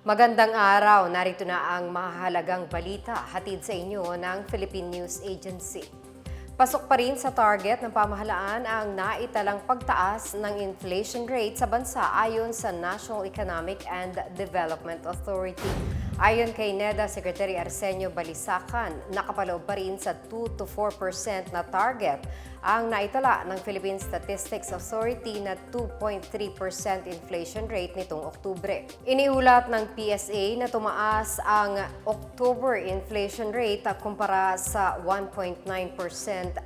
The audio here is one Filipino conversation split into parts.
Magandang araw, narito na ang mahalagang balita hatid sa inyo ng Philippine News Agency. Pasok pa rin sa target ng pamahalaan ang naitalang pagtaas ng inflation rate sa bansa ayon sa National Economic and Development Authority. Ayon kay NEDA Secretary Arsenio Balisacan, nakapaloob pa rin sa 2 to 4% na target ang naitala ng Philippine Statistics Authority na 2.3% inflation rate nitong Oktubre. Iniulat ng PSA na tumaas ang October inflation rate kumpara sa 1.9%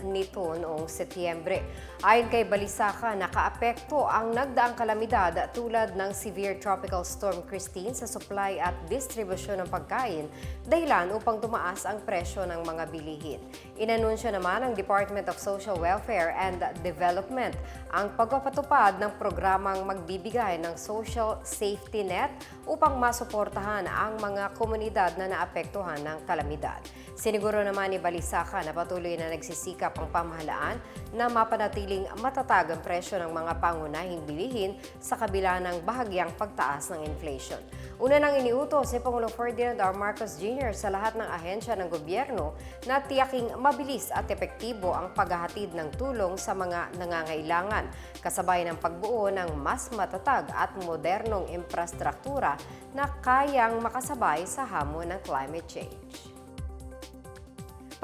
nito noong Setyembre. Ayon kay Balisaka, nakaapekto ang nagdaang kalamidad tulad ng severe tropical storm Christine sa supply at distribution ng pagkain dahilan upang tumaas ang presyo ng mga bilihin. Inanunsyo naman ng Department of Social Welfare and Development ang pagpapatupad ng programang magbibigay ng social safety net upang masuportahan ang mga komunidad na naapektuhan ng kalamidad. Siniguro naman ni Balisaka na patuloy na nagsisikap ang pamahalaan na mapanatiling matatag ang presyo ng mga pangunahing bilihin sa kabila ng bahagyang pagtaas ng inflation. Una nang iniutos si Pangulong Ferdinand R. Marcos Jr. sa lahat ng ahensya ng gobyerno na tiyaking mabilis at epektibo ang paghahatid ng tulong sa mga nangangailangan, kasabay ng pagbuo ng mas matatag at modernong infrastruktura na kayang makasabay sa hamon ng climate change.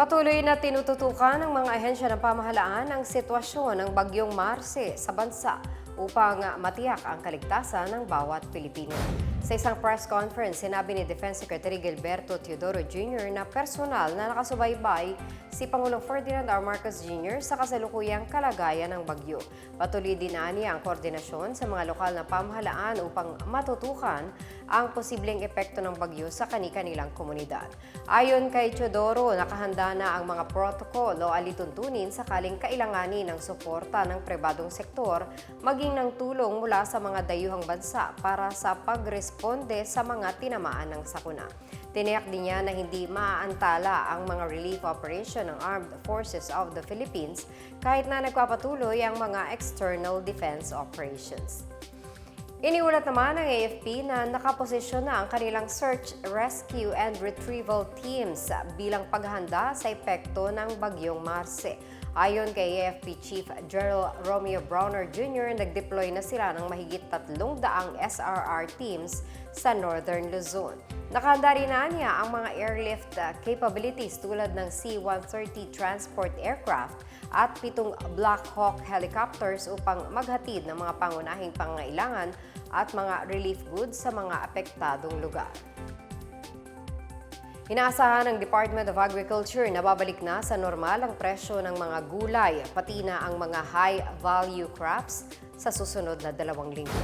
Patuloy na tinututukan ng mga ahensya ng pamahalaan ang sitwasyon ng bagyong Marse sa bansa upang matiyak ang kaligtasan ng bawat Pilipino. Sa isang press conference, sinabi ni Defense Secretary Gilberto Teodoro Jr. na personal na nakasubaybay si Pangulong Ferdinand R. Marcos Jr. sa kasalukuyang kalagayan ng bagyo. Patuloy din niya ang koordinasyon sa mga lokal na pamahalaan upang matutukan ang posibleng epekto ng bagyo sa kani-kanilang komunidad. Ayon kay Teodoro, nakahanda na ang mga protokolo alituntunin sakaling kailanganin ng suporta ng pribadong sektor maging ng tulong mula sa mga dayuhang bansa para sa pagresponde sa mga tinamaan ng sakuna. Tiniyak din niya na hindi maaantala ang mga relief operation ng Armed Forces of the Philippines kahit na nagpapatuloy ang mga external defense operations. Iniulat naman ng AFP na nakaposisyon na ang kanilang search, rescue, and retrieval teams bilang paghanda sa epekto ng bagyong Marse. Ayon kay AFP Chief General Romeo Browner Jr., nag-deploy na sila ng mahigit tatlong daang SRR teams sa Northern Luzon. Nakahanda rin na niya ang mga airlift capabilities tulad ng C-130 transport aircraft at pitong Black Hawk helicopters upang maghatid ng mga pangunahing pangailangan at mga relief goods sa mga apektadong lugar. Inaasahan ng Department of Agriculture na babalik na sa normal ang presyo ng mga gulay, pati na ang mga high-value crops sa susunod na dalawang linggo.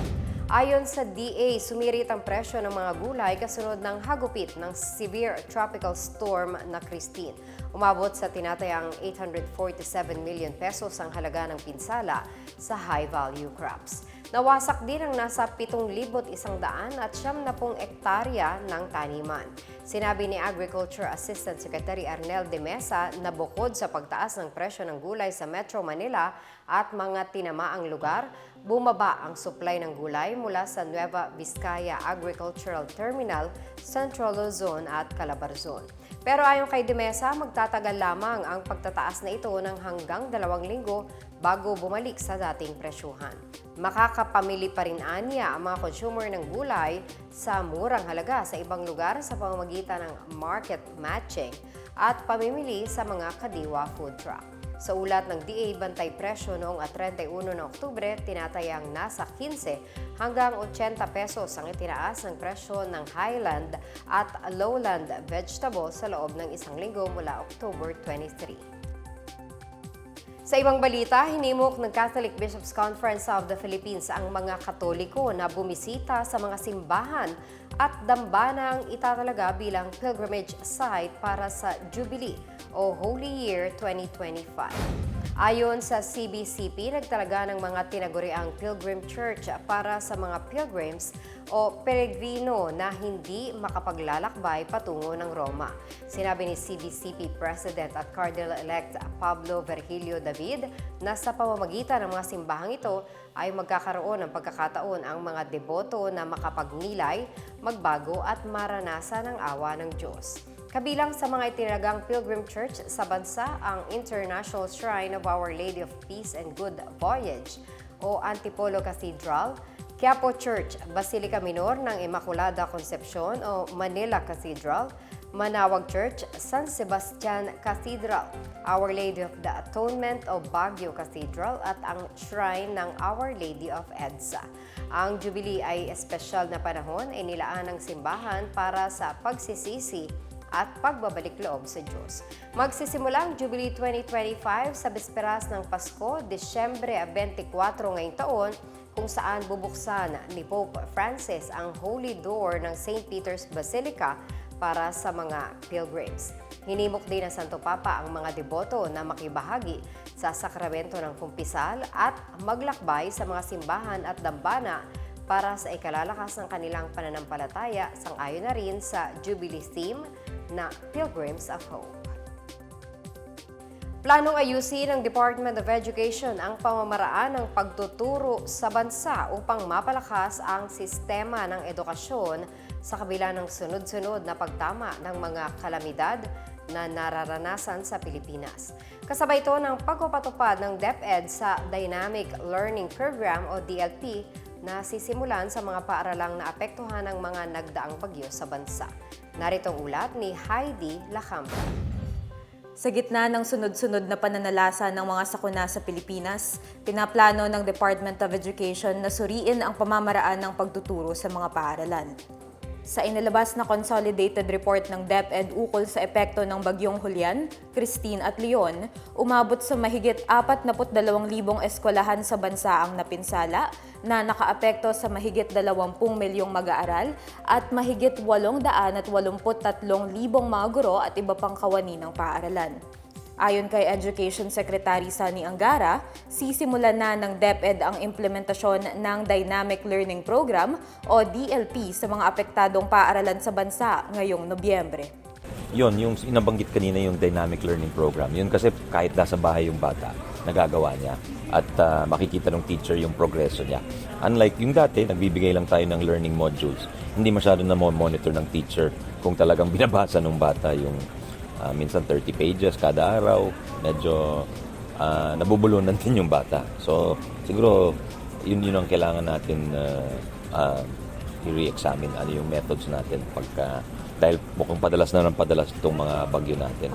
Ayon sa DA, sumirit ang presyo ng mga gulay kasunod ng hagupit ng severe tropical storm na Christine. Umabot sa tinatayang 847 million pesos ang halaga ng pinsala sa high-value crops. Nawasak din ang nasa 7,100 at 70 ektarya ng taniman. Sinabi ni Agriculture Assistant Secretary Arnel de Mesa na bukod sa pagtaas ng presyo ng gulay sa Metro Manila at mga tinamaang lugar, bumaba ang supply ng gulay mula sa Nueva Vizcaya Agricultural Terminal, Central Luzon at Calabarzon. Pero ayon kay Demesa, magtatagal lamang ang pagtataas na ito ng hanggang dalawang linggo bago bumalik sa dating presyuhan. Makakapamili pa rin anya ang mga consumer ng gulay sa murang halaga sa ibang lugar sa pamamagitan ng market matching at pamimili sa mga kadiwa food truck. Sa ulat ng DA Bantay Presyo noong 31 na Oktubre, tinatayang nasa 15 hanggang 80 pesos ang itinaas ng presyo ng highland at lowland vegetables sa loob ng isang linggo mula October 23. Sa ibang balita, hinimok ng Catholic Bishops' Conference of the Philippines ang mga Katoliko na bumisita sa mga simbahan at dambanang itatalaga bilang pilgrimage site para sa Jubilee o Holy Year 2025. Ayon sa CBCP, nagtalaga ng mga tinaguriang Pilgrim Church para sa mga pilgrims o peregrino na hindi makapaglalakbay patungo ng Roma. Sinabi ni CBCP President at Cardinal-elect Pablo Virgilio David na sa pamamagitan ng mga simbahang ito ay magkakaroon ng pagkakataon ang mga deboto na makapagnilay, magbago at maranasan ang awa ng Diyos. Kabilang sa mga itinagang Pilgrim Church sa bansa ang International Shrine of Our Lady of Peace and Good Voyage o Antipolo Cathedral, Quiapo Church, Basilica Minor ng Immaculada Concepcion o Manila Cathedral, Manawag Church, San Sebastian Cathedral, Our Lady of the Atonement o Baguio Cathedral at ang Shrine ng Our Lady of EDSA. Ang Jubilee ay espesyal na panahon ay nilaan ng simbahan para sa pagsisisi at pagbabalik loob sa Diyos. Magsisimula ang Jubilee 2025 sa bisperas ng Pasko, Disyembre 24 ngayong taon, kung saan bubuksan ni Pope Francis ang Holy Door ng St. Peter's Basilica para sa mga pilgrims. Hinimok din ng Santo Papa ang mga deboto na makibahagi sa sakramento ng kumpisal at maglakbay sa mga simbahan at dambana para sa ikalalakas ng kanilang pananampalataya sang-ayon na rin sa Jubilee theme na Pilgrims of Hope. Planong ayusin ng Department of Education ang pamamaraan ng pagtuturo sa bansa upang mapalakas ang sistema ng edukasyon sa kabila ng sunod-sunod na pagtama ng mga kalamidad na nararanasan sa Pilipinas. Kasabay ito ng pagpapatupad ng DepEd sa Dynamic Learning Program o DLP na sisimulan sa mga paaralang naapektuhan ng mga nagdaang bagyo sa bansa. Narito ang ulat ni Heidi Lacambra. Sa gitna ng sunod-sunod na pananalasa ng mga sakuna sa Pilipinas, pinaplano ng Department of Education na suriin ang pamamaraan ng pagtuturo sa mga paaralan. Sa inilabas na consolidated report ng DepEd ukol sa epekto ng bagyong Julian, Christine at Leon, umabot sa mahigit 42,000 eskwelahan sa bansa ang napinsala na nakaapekto sa mahigit 20 milyong mag-aaral at mahigit 883,000 mga guro at iba pang kawani ng paaralan. Ayon kay Education Secretary Sani Angara, sisimulan na ng DepEd ang implementasyon ng Dynamic Learning Program o DLP sa mga apektadong paaralan sa bansa ngayong Nobyembre. Yon, yung inabanggit kanina yung dynamic learning program. Yun kasi kahit nasa bahay yung bata, nagagawa niya at ah, makikita ng teacher yung progreso niya. Unlike yung dati, nagbibigay lang tayo ng learning modules. Hindi masyado na monitor ng teacher kung talagang binabasa ng bata yung ah, minsan 30 pages kada araw. Medyo ah, nabubulunan din yung bata. So, siguro, yun yun ang kailangan natin ah, ah, i-re-examine ano yung methods natin pagka dahil mukhang padalas na ng padalas itong mga bagyo natin.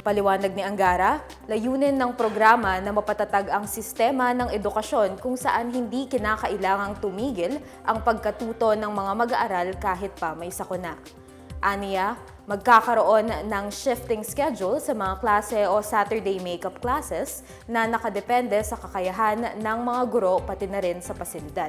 Paliwanag ni Angara, layunin ng programa na mapatatag ang sistema ng edukasyon kung saan hindi kinakailangang tumigil ang pagkatuto ng mga mag-aaral kahit pa may sakuna. Aniya, magkakaroon ng shifting schedule sa mga klase o Saturday makeup classes na nakadepende sa kakayahan ng mga guro pati na rin sa pasilidad.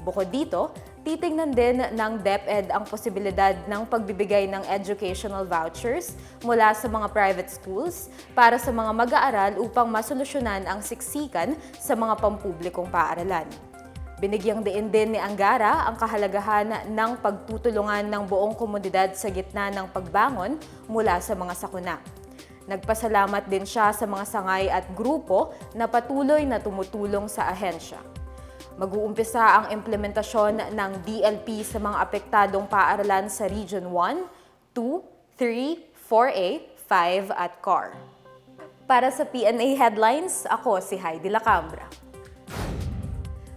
Bukod dito, titingnan din ng DepEd ang posibilidad ng pagbibigay ng educational vouchers mula sa mga private schools para sa mga mag-aaral upang masolusyonan ang siksikan sa mga pampublikong paaralan. Binigyang diin din ni Angara ang kahalagahan ng pagtutulungan ng buong komunidad sa gitna ng pagbangon mula sa mga sakuna. Nagpasalamat din siya sa mga sangay at grupo na patuloy na tumutulong sa ahensya. Mag-uumpisa ang implementasyon ng DLP sa mga apektadong paaralan sa Region 1, 2, 3, 4A, 5 at CAR. Para sa PNA Headlines, ako si Heidi Lacambra.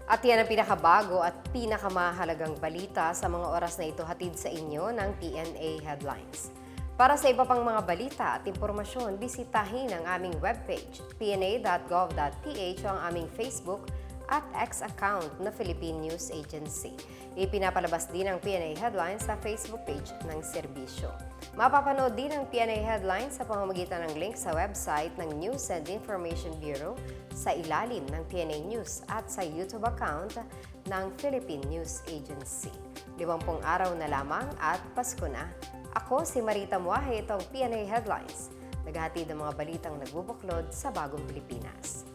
At yan ang pinakabago at pinakamahalagang balita sa mga oras na ito hatid sa inyo ng PNA Headlines. Para sa iba pang mga balita at impormasyon, bisitahin ang aming webpage, pna.gov.ph o ang aming Facebook at X account na Philippine News Agency. Ipinapalabas din ang PNA Headlines sa Facebook page ng serbisyo. Mapapanood din ang PNA Headlines sa pamamagitan ng link sa website ng News and Information Bureau sa ilalim ng PNA News at sa YouTube account ng Philippine News Agency. Liwampung araw na lamang at Pasko na. Ako si Marita Muahe, itong PNA Headlines. Naghahatid ng mga balitang nagbubuklod sa Bagong Pilipinas.